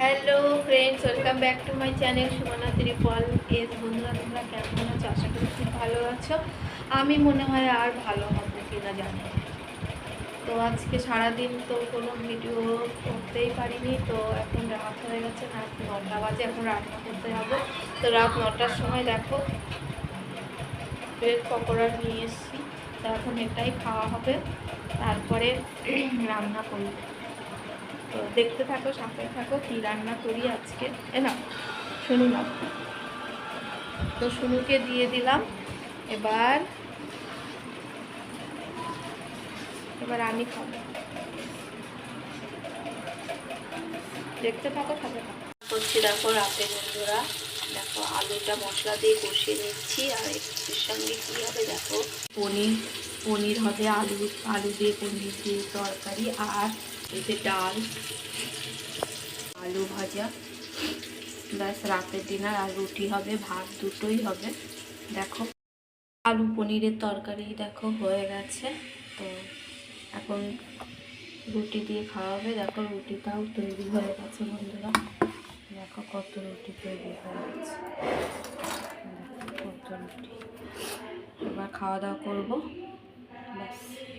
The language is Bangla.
Hello friends welcome back to my channel Sumana triple S বন্ধুরা, তোমরা কেমন আছো? আশা করি খুব ভালো আছো। আমি মনে হয় আর ভালো হব কিনা জানি। তো আজকে সারাদিন তো কোনো ভিডিও করতেই পারিনি, তো এখন রাত হয়ে গেছে, রাত নটা বাজে, এখন রান্না করতে হবে তো রাত নটার সময় দেখো ব্রেড পকোড়া নিয়ে এসেছি। তো এখন এটাই খাওয়া হবে। তারপরে রান্না করব। তো দেখতে থাকো, সাথে থাকো, কি রান্না করি আজকে এ না শুনু না তো শুনুকে দিয়ে দিলাম, এবার এবার আমি খাব। দেখতে থাকো, সাথে থাকো। করছি দেখো রাতে বন্ধুরা, দেখো আলুটা মশলা দিয়ে কষিয়ে নিচ্ছি, আর এর সঙ্গে কী হবে দেখো? পনির। পনির হবে, আলু আলু দিয়ে পনির দিয়ে তরকারি আর এতে ডাল, আলু ভাজা। ব্যাস, রাতের ডিনার আর রুটি হবে, ভাত দুটোই হবে। দেখো, আলু পনিরের তরকারি দেখো হয়ে গেছে। তো এখন রুটি দিয়ে খাওয়া হবে। দেখো, রুটিটাও তৈরি হয়ে গেছে বন্ধুরা। দেখো কত রুটি তৈরি হয়ে গেছে। কত রুটি। এবার খাওয়া দাওয়া করব। bless.